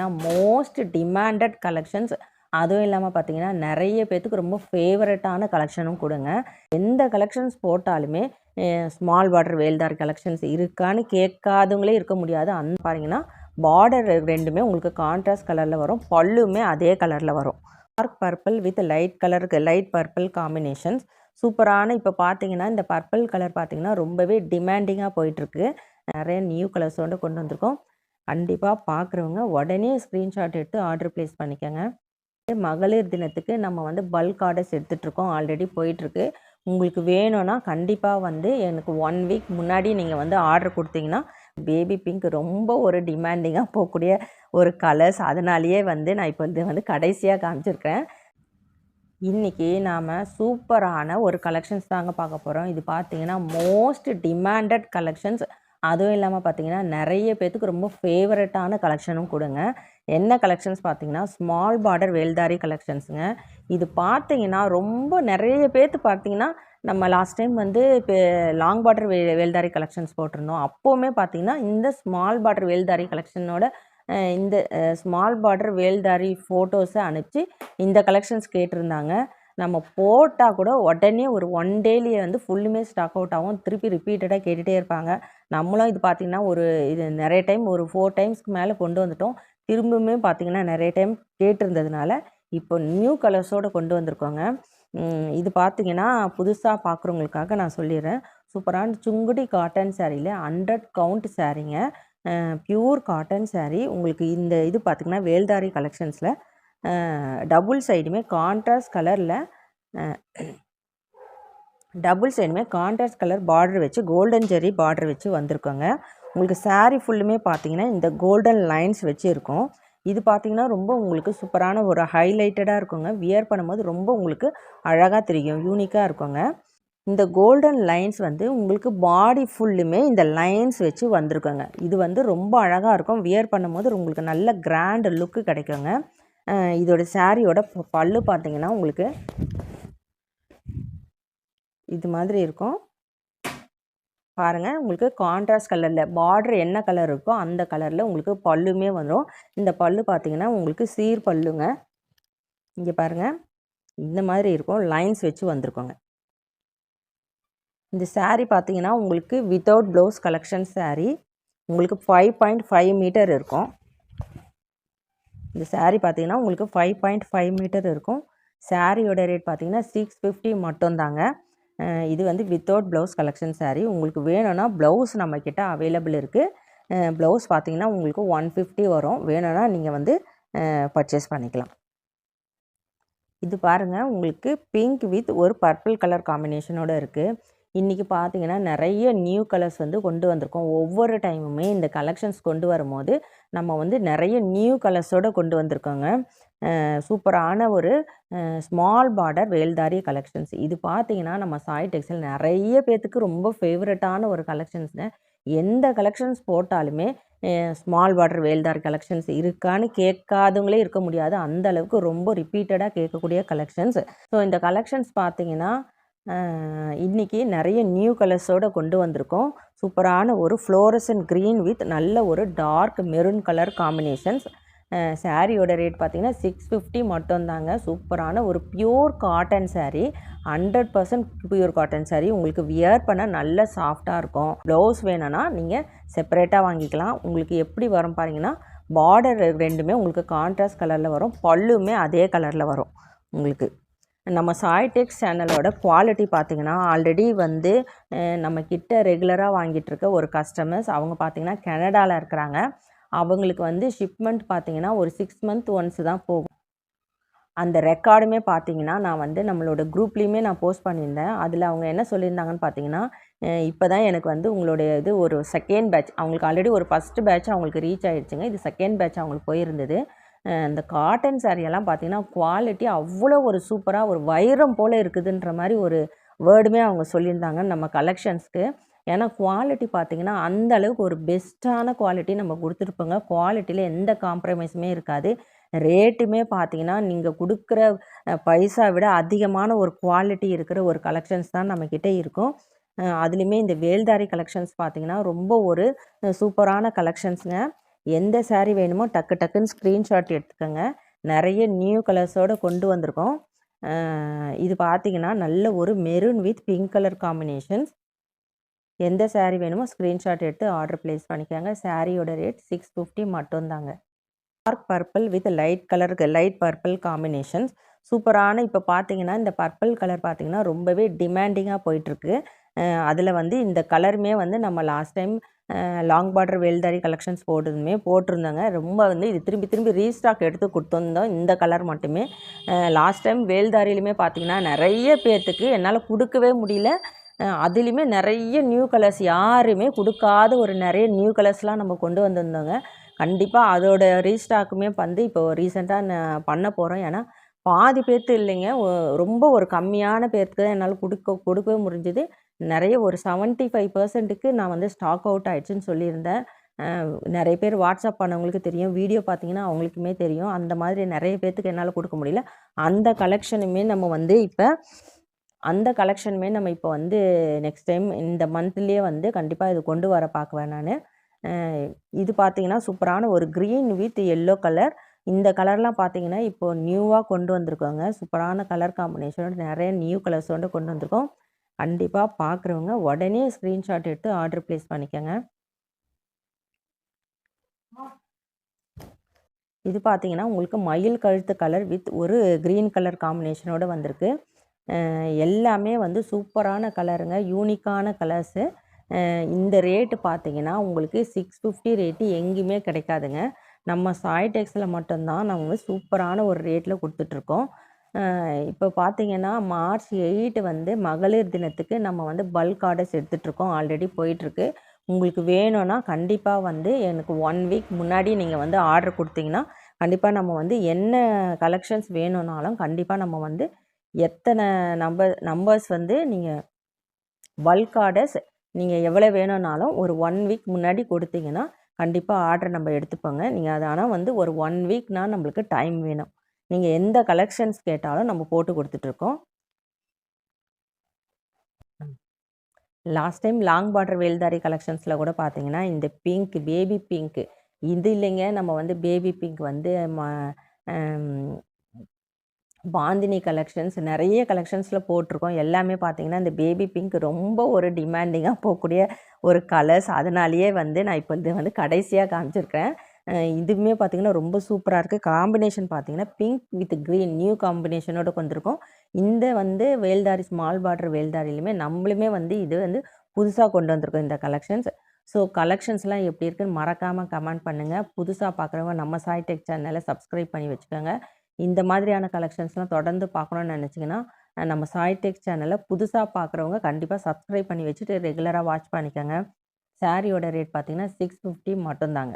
பார்த்தீங்கன்னா most demanded collections அதுவும் இல்லாமல் பார்த்தீங்கன்னா நிறைய பேர்த்துக்கு ரொம்ப ஃபேவரட்டான கலெக்ஷனும் கொடுங்க. எந்த கலெக்ஷன்ஸ் போட்டாலுமே ஸ்மால் பார்டர் வேல்தார் கலெக்ஷன்ஸ் இருக்கான்னு கேட்காதவங்களே இருக்க முடியாது. அந்த பாருங்கன்னா பார்டர் ரெண்டுமே உங்களுக்கு கான்ட்ராஸ்ட் கலரில் வரும். பல்லுமே அதே கலரில் வரும். டார்க் பர்பிள் வித் லைட் கலருக்கு லைட் பர்பிள் காம்பினேஷன்ஸ் சூப்பரான இப்போ பார்த்தீங்கன்னா இந்த பர்பிள் கலர் பார்த்தீங்கன்னா ரொம்பவே டிமாண்டிங்காக போயிட்டுருக்கு. நிறைய நியூ கலர்ஸோடு கொண்டு வந்திருக்கோம். கண்டிப்பாக பார்க்குறவங்க உடனே ஸ்க்ரீன்ஷாட் எடுத்து ஆர்டர் ப்ளேஸ் பண்ணிக்கோங்க. மகளிர் தினத்துக்கு நம்ம வந்து பல்க் ஆர்டர்ஸ் எடுத்துகிட்ருக்கோம் ஆல்ரெடி போயிட்டுருக்கு. உங்களுக்கு வேணும்னா கண்டிப்பாக வந்து எனக்கு ஒன் வீக் முன்னாடி நீங்கள் வந்து ஆர்டர் கொடுத்தீங்கன்னா பேபி பிங்க் ரொம்ப ஒரு டிமாண்டிங்காக போகக்கூடிய ஒரு கலர்ஸ் அதனாலேயே வந்து நான் இப்போ இது வந்து கடைசியாக காமிச்சிருக்கேன் இன்றைக்கி நாம் சூப்பரான ஒரு கலெக்ஷன்ஸ் தாங்க பார்க்க போகிறோம் இது பார்த்தீங்கன்னா மோஸ்ட் டிமாண்டட் கலெக்ஷன்ஸ் அதுவும் இல்லாமல் பார்த்தீங்கன்னா நிறைய பேர்த்துக்கு ரொம்ப ஃபேவரட்டான கலெக்ஷனும் கொடுங்க. என்ன கலெக்ஷன்ஸ் பார்த்தீங்கன்னா ஸ்மால் பார்டர் வேல்தாரி கலெக்ஷன்ஸுங்க இது பார்த்தீங்கன்னா ரொம்ப நிறைய பேர்த்து பார்த்தீங்கன்னா நம்ம லாஸ்ட் டைம் வந்து இப்போ லாங் பார்டர் வே வேல்தாரி கலெக்ஷன்ஸ் போட்டிருந்தோம். அப்போவுமே பார்த்தீங்கன்னா இந்த ஸ்மால் பார்டர் வேல்தாரி கலெக்ஷனோட இந்த ஸ்மால் பார்டர் வேல்தாரி ஃபோட்டோஸை அனுப்பிச்சு இந்த கலெக்ஷன்ஸ் கேட்டிருந்தாங்க. நம்ம போட்டால் கூட உடனே ஒரு ஒன் டேலேயே வந்து ஃபுல்லுமே ஸ்டாக் அவுட் ஆகும். திருப்பி ரிப்பீட்டடாக கேட்டுகிட்டே இருப்பாங்க. நம்மளும் இது பார்த்திங்கன்னா ஒரு இது நிறைய டைம் ஒரு ஃபோர் டைம்ஸ்க்கு மேலே கொண்டு வந்துட்டோம். திரும்பவுமே பார்த்திங்கன்னா நிறைய டைம் கேட்டிருந்ததுனால இப்போ நியூ கலர்ஸோடு கொண்டு வந்திருக்கோங்க. இது பார்த்திங்கன்னா புதுசாக பார்க்குறவங்களுக்காக நான் சொல்லிடுறேன். சூப்பரான சுங்குடி காட்டன் சாரியில் ஹண்ட்ரட் கவுண்ட் சாரீங்க ப்யூர் காட்டன் சாரீ உங்களுக்கு இந்த இது பார்த்திங்கன்னா வேல்தாரி கலெக்ஷன்ஸில் டபுள் சைடுமே கான்ட்ராஸ்ட் கலரில் டபுள் சைடுமே கான்ட்ராஸ்ட் கலர் பார்டர் வச்சு கோல்டன் ஜெரி பார்டர் வச்சு வந்திருக்கோங்க. உங்களுக்கு சாரீ ஃபுல்லுமே பார்த்தீங்கன்னா இந்த கோல்டன் லைன்ஸ் வச்சு இருக்கும். இது பார்த்தீங்கன்னா ரொம்ப உங்களுக்கு சூப்பரான ஒரு ஹைலைட்டடாக இருக்குங்க. வியர் பண்ணும்போது ரொம்ப உங்களுக்கு அழகாக தெரியும் யூனிக்காக இருக்குங்க. இந்த கோல்டன் லைன்ஸ் வந்து உங்களுக்கு பாடி ஃபுல்லுமே இந்த லைன்ஸ் வச்சு வந்திருக்குங்க. இது வந்து ரொம்ப அழகாக இருக்கும். வியர் பண்ணும்போது உங்களுக்கு நல்ல கிராண்ட் லுக்கு கிடைக்குங்க. இதோட சாரியோட பல்லு பார்த்தீங்கன்னா உங்களுக்கு இது மாதிரி இருக்கும். பாருங்கள் உங்களுக்கு கான்ட்ராஸ்ட் கலரில் பார்டர் என்ன கலர் இருக்கோ அந்த கலரில் உங்களுக்கு பல்லுமே வந்துடும் இந்த பல்லு பார்த்தீங்கன்னா உங்களுக்கு சீர் பல்லுங்க. இங்கே பாருங்கள் இந்த மாதிரி இருக்கும். லைன்ஸ் வச்சு வந்திருக்கோங்க. இந்த சாரீ பார்த்தீங்கன்னா உங்களுக்கு வித்தவுட் ப்ளவுஸ் கலெக்ஷன் சாரீ உங்களுக்கு ஃபைவ் பாயிண்ட் ஃபைவ் மீட்டர் இருக்கும். இந்த சாரீ பார்த்தீங்கன்னா உங்களுக்கு ஃபைவ் பாயிண்ட் ஃபைவ் மீட்டர் இருக்கும். சாரியோட ரேட் பார்த்தீங்கன்னா சிக்ஸ் ஃபிஃப்டி மட்டும்தாங்க. இது வந்து வித்தவுட் ப்ளவுஸ் கலெக்ஷன் சாரீ உங்களுக்கு வேணும்னா ப்ளவுஸ் நம்மக்கிட்ட அவைலபிள் இருக்குது ப்ளவுஸ் பார்த்தீங்கன்னா உங்களுக்கு ஒன் ஃபிஃப்டி வரும். வேணும்னா நீங்கள் வந்து பர்ச்சேஸ் பண்ணிக்கலாம். இது பாருங்கள் உங்களுக்கு பிங்க் வித் ஒரு பர்பிள் கலர் காம்பினேஷனோட இருக்குது இன்றைக்கி பார்த்தீங்கன்னா நிறைய நியூ கலர்ஸ் வந்து கொண்டு வந்திருக்கோம். ஒவ்வொரு டைமுமே இந்த கலெக்ஷன்ஸ் கொண்டு வரும்போது நம்ம வந்து நிறைய நியூ கலர்ஸோடு கொண்டு வந்திருக்கோங்க. சூப்பரான ஒரு ஸ்மால் பார்டர் வேல்தாரி கலெக்ஷன்ஸ் இது பார்த்தீங்கன்னா நம்ம சாய் டெக்ஸ்டைல் நிறைய பேர்த்துக்கு ரொம்ப ஃபேவரட்டான ஒரு கலெக்ஷன்ஸ்ங்க எந்த கலெக்ஷன்ஸ் போட்டாலுமே ஸ்மால் பார்டர் வேல்தார் கலெக்ஷன்ஸ் இருக்கான்னு கேட்காதவங்களே இருக்க முடியாது. அந்த அளவுக்கு ரொம்ப ரிப்பீட்டடாக கேட்கக்கூடிய கலெக்ஷன்ஸ் ஸோ இந்த கலெக்ஷன்ஸ் பார்த்தீங்கன்னா இன்றைக்கி இன்னைக்கு நிறைய நியூ கலர்ஸோடு கொண்டு வந்திருக்கோம். சூப்பரான ஒரு ஃப்ளோரசன் க்ரீன் வித் நல்ல ஒரு டார்க் மெரூன் கலர் காம்பினேஷன்ஸ் சாரியோட ரேட் பார்த்திங்கன்னா சிக்ஸ் ஃபிஃப்டி மட்டும்தாங்க. சூப்பரான ஒரு pure cotton sari hundred percent pure cotton sari உங்களுக்கு வியர் பண்ண நல்ல சாஃப்டாக இருக்கும். ப்ளவுஸ் வேணும்னா நீங்கள் செப்பரேட்டாக வாங்கிக்கலாம். உங்களுக்கு எப்படி வரும் பாருங்கன்னா பார்டர் ரெண்டுமே உங்களுக்கு கான்ட்ராஸ்ட் கலரில் வரும். பல்லுமே அதே கலரில் வரும். உங்களுக்கு நம்ம சாய்டெக்ஸ் சேனலோட குவாலிட்டி பார்த்திங்கன்னா ஆல்ரெடி வந்து நம்ம கிட்ட ரெகுலராக வாங்கிட்டு இருக்க ஒரு கஸ்டமர்ஸ் அவங்க பார்த்திங்கன்னா கனடாவில் இருக்கிறாங்க. அவங்களுக்கு வந்து ஷிப்மெண்ட் பார்த்தீங்கன்னா ஒரு சிக்ஸ் மந்த் ஒன்ஸ் தான் போகும். அந்த ரெக்கார்டுமே பார்த்தீங்கன்னா நான் வந்து நம்மளோட குரூப்லேயுமே நான் போஸ்ட் பண்ணியிருந்தேன். அதில் அவங்க என்ன சொல்லியிருந்தாங்கன்னு பார்த்தீங்கன்னா இப்போ தான் எனக்கு வந்து உங்களுடைய இது ஒரு செகண்ட் பேட்ச் அவங்களுக்கு ஆல்ரெடி ஒரு ஃபஸ்ட்டு பேட்ச் அவங்களுக்கு ரீச் ஆயிடுச்சுங்க இது செகண்ட் பேட்ச் அவங்களுக்கு போயிருந்தது. இந்த காட்டன் சாரியெல்லாம் பார்த்தீங்கன்னா குவாலிட்டி அவ்வளோ ஒரு சூப்பராக ஒரு வைரம் போல் இருக்குதுன்ற மாதிரி ஒரு வேர்டுமே அவங்க சொல்லியிருந்தாங்க நம்ம கலெக்ஷன்ஸ்க்கு ஏன்னா குவாலிட்டி பார்த்தீங்கன்னா அந்த அளவுக்கு ஒரு பெஸ்ட்டான குவாலிட்டி நம்ம கொடுத்துருப்போங்க. குவாலிட்டியில் எந்த காம்ப்ரமைஸுமே இருக்காது. ரேட்டுமே பார்த்தீங்கன்னா நீங்கள் கொடுக்குற பைசா விட அதிகமான ஒரு குவாலிட்டி இருக்கிற ஒரு கலெக்ஷன்ஸ் தான் நம்மக்கிட்ட இருக்கும். அதுலேயுமே இந்த வேல்தாரி கலெக்ஷன்ஸ் பார்த்தீங்கன்னா ரொம்ப ஒரு சூப்பரான கலெக்ஷன்ஸுங்க எந்த சாரீ வேணுமோ டக்கு டக்குன்னு ஸ்க்ரீன்ஷாட் எடுத்துக்கோங்க. நிறைய நியூ கலர்ஸோடு கொண்டு வந்திருக்கோம். இது பார்த்தீங்கன்னா நல்ல ஒரு maroon with pink colour combinations எந்த சாரீ வேணுமோ ஸ்க்ரீன்ஷாட் எடுத்து ஆர்டர் ப்ளேஸ் பண்ணிக்கோங்க. சாரியோட ரேட் சிக்ஸ் ஃபிஃப்டி மட்டும்தாங்க. Dark purple with light colour light purple combinations சூப்பரான இப்போ பார்த்தீங்கன்னா இந்த பர்பிள் கலர் பார்த்தீங்கன்னா ரொம்பவே டிமாண்டிங்காக போயிட்டுருக்கு அதில் வந்து இந்த கலருமே வந்து நம்ம லாஸ்ட் டைம் லாங் பார்டர் வேல்தாரி கலெக்ஷன்ஸ் போட்டதுமே போட்டிருந்தாங்க. ரொம்ப வந்து இது திரும்பி திரும்பி ரீஸ்டாக் எடுத்து கொடுத்துருந்தோம் இந்த கலர் மட்டுமே. லாஸ்ட் டைம் வேல்தாரியிலுமே பார்த்திங்கன்னா நிறைய பேர்த்துக்கு என்னால் கொடுக்கவே முடியல. அதுலேயுமே நிறைய நியூ கலர்ஸ் யாருமே கொடுக்காத ஒரு நிறைய நியூ கலர்ஸ்லாம் நம்ம கொண்டு வந்திருந்தோங்க. கண்டிப்பாக அதோட ரீஸ்டாக்குமே வந்து இப்போ ரீசெண்டாக நான் பண்ண போகிறோம் ஏன்னா பாதி பேர்த்து இல்லைங்க. ரொம்ப ஒரு கம்மியான பேர்த்துக்கு தான் என்னால் கொடுக்க கொடுக்கவே முடிஞ்சுது. நிறைய ஒரு செவன்ட்டி ஃபைவ் பர்சன்ட்டுக்கு நான் வந்து ஸ்டாக் அவுட் ஆகிடுச்சின்னு சொல்லியிருந்தேன். நிறைய பேர் வாட்ஸ்அப் பண்ணவங்களுக்கு தெரியும். வீடியோ பார்த்தீங்கன்னா அவங்களுக்குமே தெரியும். அந்த மாதிரி நிறைய பேர்த்துக்கு என்னால் கொடுக்க முடியல. அந்த கலெக்ஷனுமே நம்ம வந்து இப்போ அந்த கலெக்ஷனுமே நம்ம இப்போ வந்து நெக்ஸ்ட் டைம் இந்த மந்த்லேயே வந்து கண்டிப்பாக இது கொண்டு வர பார்க்குவேன் நான். இது பார்த்தீங்கன்னா சூப்பரான ஒரு க்ரீன் வித் எல்லோ கலர் இந்த கலர்லாம் பார்த்தீங்கன்னா இப்போது நியூவாக கொண்டு வந்திருக்கோங்க. சூப்பரான கலர் காம்பினேஷனோட நிறைய நியூ கலர்ஸோட கொண்டு வந்திருக்கோம். கண்டிப்பாக பார்க்குறவங்க உடனே ஸ்க்ரீன்ஷாட் எடுத்து ஆர்டர் ப்ளேஸ் பண்ணிக்கோங்க. இது பார்த்தீங்கன்னா உங்களுக்கு மயில் கழுத்து கலர் வித் ஒரு க்ரீன் கலர் காம்பினேஷனோட வந்திருக்கு. எல்லாமே வந்து சூப்பரான கலருங்க யூனிக்கான கலர்ஸு இந்த ரேட்டு பார்த்தீங்கன்னா உங்களுக்கு சிக்ஸ் ஃபிஃப்டி ரேட்டு எங்கேயுமே கிடைக்காதுங்க. நம்ம சாய்டெக்ஸில் மட்டும்தான் நம்ம சூப்பரான ஒரு ரேட்டில் கொடுத்துட்ருக்கோம் இப்போ பார்த்தீங்கன்னா மார்ச் எயிட் வந்து மகளிர் தினத்துக்கு நம்ம வந்து பல்க் ஆர்டர்ஸ் எடுத்துகிட்ருக்கோம் ஆல்ரெடி போயிட்டுருக்கு உங்களுக்கு வேணும்னா கண்டிப்பாக வந்து எனக்கு ஒன் வீக் முன்னாடி நீங்கள் வந்து ஆர்டர் கொடுத்தீங்கன்னா கண்டிப்பாக நம்ம வந்து என்ன கலெக்ஷன்ஸ் வேணும்னாலும் கண்டிப்பாக நம்ம வந்து எத்தனை நம்பர் நம்பர்ஸ் வந்து நீங்கள் பல்க் ஆர்டர்ஸ் நீங்கள் எவ்வளோ வேணும்னாலும் ஒரு ஒன் வீக் முன்னாடி கொடுத்தீங்கன்னா கண்டிப்பாக ஆர்டர் நம்ம எடுத்துப்போங்க. நீங்கள் அது ஆனால் வந்து ஒரு ஒன் வீக்னால் நம்மளுக்கு டைம் வேணும். நீங்கள் எந்த கலெக்ஷன்ஸ் கேட்டாலும் நம்ம போட்டு கொடுத்துட்ருக்கோம். லாஸ்ட் டைம் லாங் பார்டர் வேல்தாரி கலெக்ஷன்ஸில் கூட பார்த்தீங்கன்னா இந்த பிங்க் பேபி பிங்க் இது இல்லைங்க நம்ம வந்து பேபி பிங்க் வந்து பாந்தினி கலெக்ஷன்ஸ் நிறைய கலெக்ஷன்ஸில் போட்டிருக்கோம். எல்லாமே பார்த்தீங்கன்னா இந்த பேபி பிங்க் ரொம்ப ஒரு டிமாண்டிங்காக போகக்கூடிய ஒரு கலர்ஸ் அதனாலேயே வந்து நான் இப்போ இது வந்து கடைசியாக காமிச்சிருக்கேன் அஹ் இதுவுமே பார்த்திங்கன்னா ரொம்ப சூப்பராக இருக்குது காம்பினேஷன் பார்த்தீங்கன்னா பிங்க் வித் க்ரீன் நியூ காம்பினேஷனோட கொண்டிருக்கும். இந்த வந்து வேல்தாரி ஸ்மால் பார்டர் வேல்தாரிலையுமே நம்மளுமே வந்து இது வந்து புதுசாக கொண்டு வந்திருக்கோம் இந்த கலெக்ஷன்ஸ். ஸோ கலெக்ஷன்ஸ்லாம் எப்படி இருக்குன்னு மறக்காமல் கமெண்ட் பண்ணுங்கள் புதுசாக பார்க்குறவங்க நம்ம சாய் டெக் சேனலை சப்ஸ்கிரைப் பண்ணி வச்சுக்கோங்க. இந்த மாதிரியான கலெக்ஷன்ஸ்லாம் தொடர்ந்து பார்க்கணுன்னு நினச்சிங்கன்னா நம்ம சாய் டெக் சேனலை புதுசாக பார்க்குறவங்க கண்டிப்பாக சப்ஸ்கிரைப் பண்ணி வச்சுட்டு ரெகுலராக வாட்ச் பண்ணிக்கோங்க. சாரியோட ரேட் பார்த்திங்கன்னா சிக்ஸ் ஃபிஃப்டி மட்டும்தாங்க.